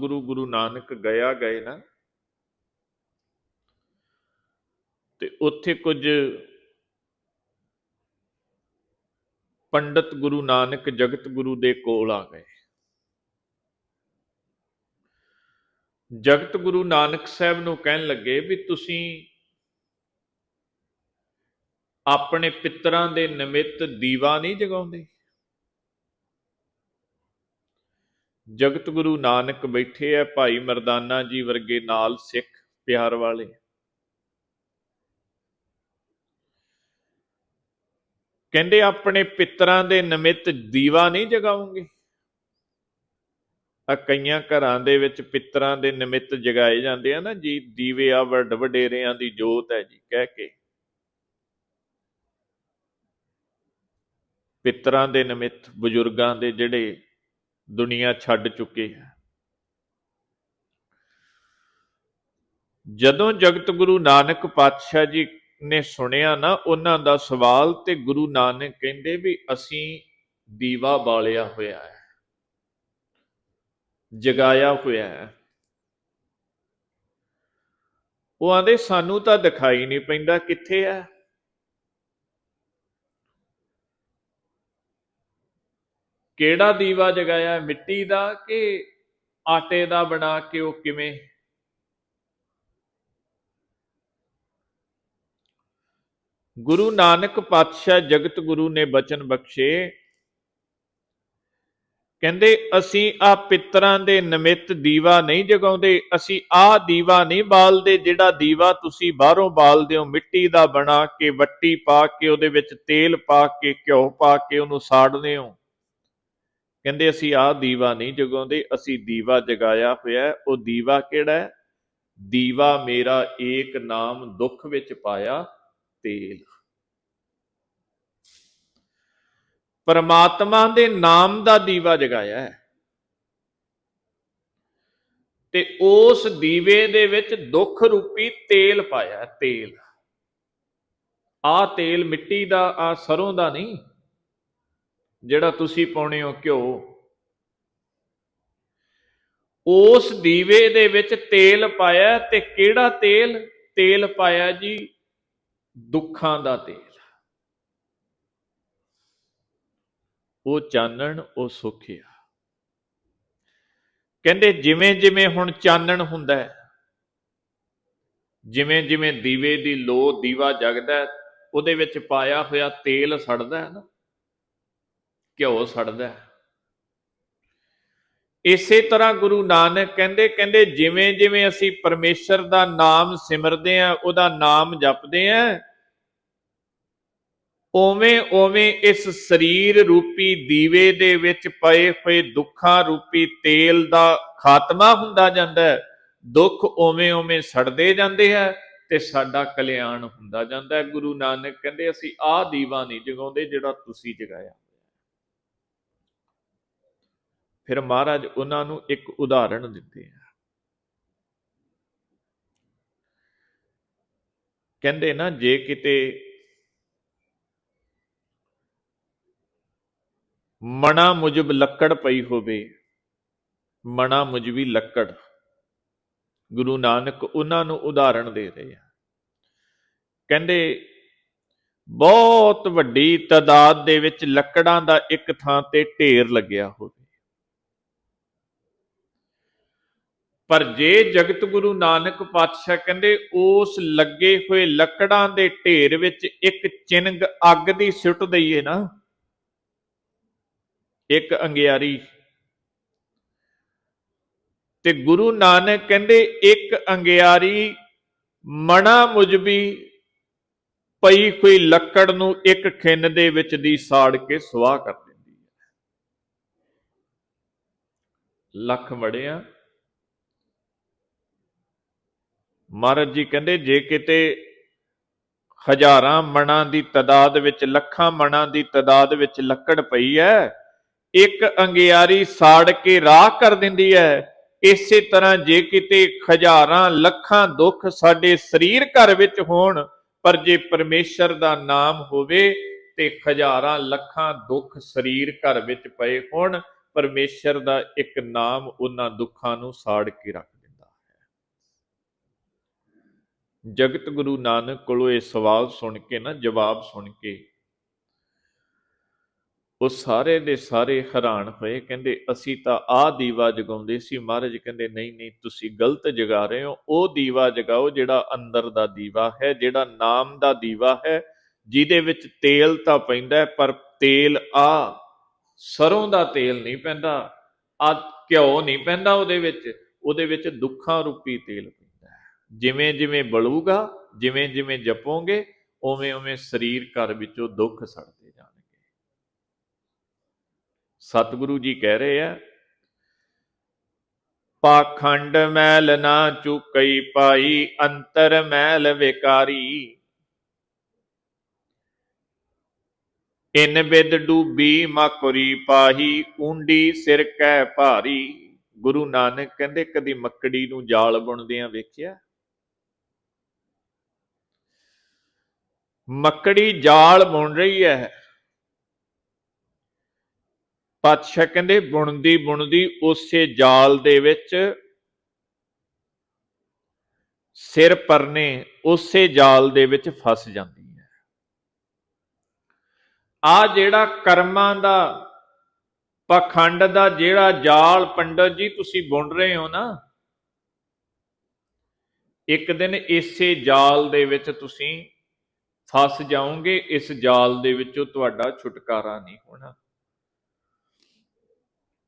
ਸਤਿਗੁਰੂ ਗੁਰੂ ਨਾਨਕ ਗਿਆ ਗਏ ਨਾ, ਤੇ ਉੱਥੇ ਕੁਝ ਪੰਡਤ ਗੁਰੂ ਨਾਨਕ ਜਗਤ ਗੁਰੂ ਦੇ ਕੋਲ ਆ ਗਏ। ਜਗਤ ਗੁਰੂ ਨਾਨਕ ਸਾਹਿਬ ਨੂੰ ਕਹਿਣ ਲੱਗੇ ਵੀ ਤੁਸੀਂ ਆਪਣੇ ਪਿੱਤਰਾਂ ਦੇ ਨਿਮਿਤ ਦੀਵਾ ਨਹੀਂ ਜਗਾਉਂਦੇ। ਜਗਤ ਗੁਰੂ ਨਾਨਕ ਬੈਠੇ ਆ ਭਾਈ ਮਰਦਾਨਾ ਜੀ ਵਰਗੇ ਨਾਲ ਸਿੱਖ ਪਿਆਰ ਵਾਲੇ। ਕਹਿੰਦੇ ਆਪਣੇ ਪਿੱਤਰਾਂ ਦੇ ਨਿਮਿਤ ਦੀਵਾ ਨਹੀਂ ਜਗਾਉਂਗੇ। ਆ ਕਈਆਂ ਘਰਾਂ ਦੇ ਵਿੱਚ ਪਿੱਤਰਾਂ ਦੇ ਨਿਮਿਤ ਜਗਾਏ ਜਾਂਦੇ ਆ ਨਾ ਜੀ, ਦੀਵੇ ਆ ਵੱਡ ਵਡੇਰਿਆਂ ਦੀ ਜੋਤ ਹੈ ਜੀ ਕਹਿ ਕੇ। ਪਿੱਤਰਾਂ ਦੇ ਨਿਮਿਤ ਬਜ਼ੁਰਗਾਂ ਦੇ ਜਿਹੜੇ ਦੁਨੀਆ ਛੱਡ ਚੁੱਕੇ ਹੈ। ਜਦੋਂ ਜਗਤ ਗੁਰੂ ਨਾਨਕ ਪਾਤਸ਼ਾਹ ਜੀ ਨੇ ਸੁਣਿਆ ਨਾ, ਉਹਨਾਂ ਦਾ ਸਵਾਲ ਤੇ ਗੁਰੂ ਨਾਨਕ ਕਹਿੰਦੇ ਵੀ ਅਸੀਂ ਦੀਵਾ ਬਾਲਿਆ ਹੋਇਆ ਹੈ, ਜਗਾਇਆ ਹੋਇਆ ਹੈ। ਉਹ ਆਂਦੇ, ਸਾਨੂੰ ਤਾਂ ਦਿਖਾਈ ਨਹੀਂ ਪੈਂਦਾ ਕਿੱਥੇ ਹੈ। ਕਿਹੜਾ ਦੀਵਾ ਜਗਾਇਆ ਮਿੱਟੀ ਦਾ ਕਿ ਆਟੇ ਦਾ ਬਣਾ ਕੇ ਉਹ ਕਿਵੇਂ? ਗੁਰੂ ਨਾਨਕ ਪਾਤਸ਼ਾਹ ਜਗਤ ਗੁਰੂ ਨੇ ਬਚਨ ਬਖਸ਼ੇ। ਕਹਿੰਦੇ, ਅਸੀਂ ਆ ਪਿੱਤਰਾਂ ਦੇ ਨਿਮਿਤ ਦੀਵਾ ਨਹੀਂ ਜਗਾਉਂਦੇ, ਅਸੀਂ ਆ ਦੀਵਾ ਨਹੀਂ ਬਾਲਦੇ, ਜਿਹੜਾ ਦੀਵਾ ਤੁਸੀਂ ਬਾਹਰੋਂ ਬਾਲਦੇ ਹੋ, ਮਿੱਟੀ ਦਾ ਬਣਾ ਕੇ, ਵੱਟੀ ਪਾ ਕੇ, ਉਹਦੇ ਵਿੱਚ ਤੇਲ ਪਾ ਕੇ, ਘਿਓ ਪਾ ਕੇ ਉਹਨੂੰ ਸਾੜਦੇ ਹੋ। ਕਹਿੰਦੇ ਅਸੀਂ ਆ ਦੀਵਾ ਨਹੀਂ ਜਗਾਉਂਦੇ, ਅਸੀਂ ਦੀਵਾ ਜਗਾਇਆ ਹੋਇਆ ਉਹ ਦੀਵਾ ਕਿਹੜਾ ਹੈ? ਦੀਵਾ ਮੇਰਾ ਏਕ ਨਾਮ ਦੁੱਖ ਵਿੱਚ ਪਾਇਆ ਤੇਲ। ਪਰਮਾਤਮਾ ਦੇ ਨਾਮ ਦਾ ਦੀਵਾ ਜਗਾਇਆ ਹੈ। ਤੇ ਉਸ ਦੀਵੇ ਦੇ ਵਿੱਚ ਦੁੱਖ ਰੂਪੀ ਤੇਲ ਪਾਇਆ ਤੇਲ। ਆ ਤੇਲ ਮਿੱਟੀ ਦਾ ਆ ਸਰੋਂ ਦਾ ਨਹੀਂ। ਜਿਹੜਾ ਤੁਸੀਂ ਪਾਉਣੇ ਹੋ ਘਿਓ, ਉਸ ਦੀਵੇ ਦੇ ਵਿੱਚ ਤੇਲ ਪਾਇਆ ਤੇ ਕਿਹੜਾ ਤੇਲ? ਤੇਲ ਪਾਇਆ ਜੀ ਦੁੱਖਾਂ ਦਾ ਤੇਲ। ਉਹ ਚਾਨਣ, ਉਹ ਸੁੱਖ ਕਹਿੰਦੇ ਜਿਵੇਂ ਜਿਵੇਂ ਹੁਣ ਚਾਨਣ ਹੁੰਦਾ ਹੈ, ਜਿਵੇਂ ਜਿਵੇਂ ਦੀਵੇ ਦੀ ਲੋ ਦੀਵਾ ਜਗਦਾ ਉਹਦੇ ਵਿੱਚ ਪਾਇਆ ਹੋਇਆ ਤੇਲ ਸੜਦਾ ਹੈ ਨਾ। ਘਿਓ ਸੜਦਾ ਇਸੇ ਤਰ੍ਹਾਂ ਗੁਰੂ ਨਾਨਕ ਕਹਿੰਦੇ ਕਹਿੰਦੇ ਜਿਵੇਂ ਜਿਵੇਂ ਅਸੀਂ ਪਰਮੇਸ਼ਰ ਦਾ ਨਾਮ ਸਿਮਰਦੇ ਆਂ ਉਹਦਾ ਨਾਮ ਜਪਦੇ ਆਂ ਓਵੇਂ ਓਵੇਂ ਇਸ ਸਰੀਰ ਰੂਪੀ ਦੀਵੇ ਦੇ ਵਿੱਚ ਪਏ ਹੋਏ ਦੁੱਖਾਂ ਰੂਪੀ ਤੇਲ ਦਾ ਖਾਤਮਾ ਹੁੰਦਾ ਜਾਂਦਾ ਹੈ। ਦੁੱਖ ਓਵੇਂ ਓਵੇਂ ਸੜਦੇ ਜਾਂਦੇ ਹੈ ਤੇ ਸਾਡਾ ਕਲਿਆਣ ਹੁੰਦਾ ਜਾਂਦਾ ਹੈ। ਗੁਰੂ ਨਾਨਕ ਕਹਿੰਦੇ, ਅਸੀਂ ਆਹ ਦੀਵਾ ਨਹੀਂ ਜਗਾਉਂਦੇ ਜਿਹੜਾ ਤੁਸੀਂ ਜਗਾਇਆ। ਫਿਰ ਮਹਾਰਾਜ ਉਹਨਾਂ ਨੂੰ ਇੱਕ ਉਦਾਹਰਣ ਦਿੰਦੇ ਆ। ਕਹਿੰਦੇ ਨਾ, ਜੇ ਕਿਤੇ ਮਣਾ ਮੁਜਬ ਲੱਕੜ ਪਈ ਹੋਵੇ, ਮਣਾ ਮੁਜਬੀ ਲੱਕੜ। ਗੁਰੂ ਨਾਨਕ ਉਹਨਾਂ ਨੂੰ ਉਦਾਹਰਣ ਦੇ ਰਹੇ ਆ। ਕਹਿੰਦੇ, ਬਹੁਤ ਵੱਡੀ ਤਦਾਦ ਦੇ ਵਿੱਚ ਲੱਕੜਾਂ ਦਾ ਇੱਕ ਥਾਂ ਤੇ ਢੇਰ ਲੱਗਿਆ ਹੋਵੇ। ਪਰ ਜੇ ਜਗਤ ਗੁਰੂ ਨਾਨਕ ਪਾਤਸ਼ਾਹ ਕਹਿੰਦੇ, ਉਸ ਲੱਗੇ ਹੋਏ ਲੱਕੜਾਂ ਦੇ ਢੇਰ ਵਿੱਚ ਇੱਕ ਚਿੰਗ ਅੱਗ ਦੀ ਸੁੱਟ ਦਈਏ ਨਾ। ਇੱਕ ਅੰਗਿਆਰੀ। ਤੇ ਗੁਰੂ ਨਾਨਕ ਕਹਿੰਦੇ, ਇੱਕ ਅੰਗਿਆਰੀ ਮਣਾ ਮੁਜਬੀ ਪਈ ਹੋਈ ਲੱਕੜ ਨੂੰ ਇੱਕ ਖਿੰਨ ਦੇ ਵਿੱਚ ਦੀ ਸਾੜ ਕੇ ਸੁਆਹ ਕਰ ਦਿੰਦੀ ਹੈ। ਲੱਖ ਮੜਿਆ ਮਹਾਰਾਜ ਜੀ ਕਹਿੰਦੇ, ਜੇ ਕਿਤੇ ਹਜ਼ਾਰਾਂ ਮਣਾਂ ਦੀ ਤਦਾਦ ਵਿੱਚ, ਲੱਖਾਂ ਮਣਾਂ ਦੀ ਤਦਾਦ ਵਿੱਚ ਲੱਕੜ ਪਈ ਹੈ, ਇੱਕ ਅੰਗਿਆਰੀ ਸਾੜ ਕੇ ਰਾਹ ਕਰ ਦਿੰਦੀ ਹੈ, ਇਸੇ ਤਰ੍ਹਾਂ ਜੇ ਕਿਤੇ ਹਜ਼ਾਰਾਂ, ਲੱਖਾਂ ਦੁੱਖ ਸਾਡੇ ਸਰੀਰ ਘਰ ਵਿੱਚ ਹੋਣ, ਪਰ ਜੇ ਪਰਮੇਸ਼ਰ ਦਾ ਨਾਮ ਹੋਵੇ ਤੇ ਹਜ਼ਾਰਾਂ, ਲੱਖਾਂ ਦੁੱਖ ਸਰੀਰ ਘਰ ਵਿੱਚ ਪਏ ਹੋਣ, ਪਰਮੇਸ਼ਰ ਦਾ ਇੱਕ ਨਾਮ ਉਹਨਾਂ ਦੁੱਖਾਂ ਨੂੰ ਸਾੜ ਕੇ ਰੱਖ ਦਿੰਦਾ ਹੈ ਜਗਤ ਗੁਰੂ ਨਾਨਕ ਕੋਲੋਂ ਇਹ ਸਵਾਲ ਸੁਣ ਕੇ ਨਾ, ਜਵਾਬ ਸੁਣ ਕੇ, ਉਹ ਸਾਰੇ ਦੇ ਸਾਰੇ ਹੈਰਾਨ ਹੋਏ। ਕਹਿੰਦੇ, ਅਸੀਂ ਤਾਂ ਆਹ ਦੀਵਾ ਜਗਾਉਂਦੇ ਸੀ। ਮਹਾਰਾਜ ਕਹਿੰਦੇ, ਨਹੀਂ ਨਹੀਂ, ਤੁਸੀਂ ਗਲਤ ਜਗਾ ਰਹੇ ਹੋ। ਉਹ ਦੀਵਾ ਜਗਾਓ ਜਿਹੜਾ ਅੰਦਰ ਦਾ ਦੀਵਾ ਹੈ, ਜਿਹੜਾ ਨਾਮ ਦਾ ਦੀਵਾ ਹੈ, ਜਿਹਦੇ ਵਿੱਚ ਤੇਲ ਤਾਂ ਪੈਂਦਾ ਪਰ ਤੇਲ ਆ, ਸਰੋਂ ਦਾ ਤੇਲ ਨਹੀਂ ਪੈਂਦਾ, ਆ ਘਿਓ ਨਹੀਂ ਪੈਂਦਾ ਉਹਦੇ ਵਿੱਚ। ਉਹਦੇ ਵਿੱਚ ਦੁੱਖਾਂ ਰੂਪੀ ਤੇਲ ਜਿਵੇਂ ਜਿਵੇਂ ਬਲੂਗਾ ਜਿਵੇਂ ਜਿਵੇਂ ਜਪੋਗੇ, ਉਵੇਂ ਉਵੇਂ ਸਰੀਰ ਘਰ ਵਿੱਚੋਂ ਦੁੱਖ ਸੜਦੇ ਜਾਣਗੇ। ਸਤਿਗੁਰੂ ਜੀ ਕਹਿ ਰਹੇ ਆ, ਪਾਖੰਡ ਮੈਲ ਨਾ ਚੁਕਈ ਪਾਈ, ਅੰਤਰ ਮੈਲ ਵਿਕਾਰੀ। ਇਨ ਬਿਦ ਡੂਬੀ ਮਕਰੀ ਪਾਹੀ ਉਂਡੀ ਸਿਰ ਕੈ ਭਾਰੀ। ਗੁਰੂ ਨਾਨਕ ਕਹਿੰਦੇ, ਕਦੀ ਮੱਕੜੀ ਨੂੰ ਜਾਲ ਬੁਣਦਿਆਂ ਵੇਖਿਆ? ਮੱਕੜੀ ਜਾਲ ਬੁਣ ਰਹੀ ਹੈ। ਪਾਤਸ਼ਾਹ ਕਹਿੰਦੇ, ਬੁਣਦੀ ਬੁਣਦੀ ਉਸੇ ਜਾਲ ਦੇ ਵਿੱਚ ਸਿਰ ਪਰਨੇ ਉਸੇ ਜਾਲ ਦੇ ਵਿੱਚ ਫਸ ਜਾਂਦੀ ਹੈ। ਆ ਜਿਹੜਾ ਕਰਮਾਂ ਦਾ, ਪਖੰਡ ਦਾ ਜਿਹੜਾ ਜਾਲ ਪੰਡਤ ਜੀ ਤੁਸੀਂ ਬੁਣ ਰਹੇ ਹੋ ਨਾ, ਇੱਕ ਦਿਨ ਇਸੇ ਜਾਲ ਦੇ ਵਿੱਚ ਤੁਸੀਂ ਫਸ ਜਾਓਗੇ, ਇਸ ਜਾਲ ਦੇ ਵਿੱਚੋਂ ਤੁਹਾਡਾ ਛੁਟਕਾਰਾ ਨਹੀਂ ਹੋਣਾ।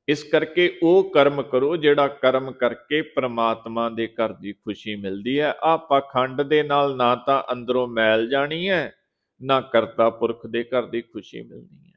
ਇਸ ਕਰਕੇ ਉਹ ਕਰਮ ਕਰੋ, ਜਿਹੜਾ ਕਰਮ ਕਰਕੇ ਪ੍ਰਮਾਤਮਾ ਦੇ ਘਰ ਦੀ ਖੁਸ਼ੀ ਮਿਲਦੀ ਹੈ। ਆ ਪਖੰਡ ਦੇ ਨਾਲ ਨਾ ਤਾਂ ਅੰਦਰੋਂ ਮੈਲ ਜਾਣੀ ਹੈ, ਨਾ ਕਰਤਾ ਪੁਰਖ ਦੇ ਘਰ ਦੀ ਖੁਸ਼ੀ ਮਿਲਣੀ ਹੈ।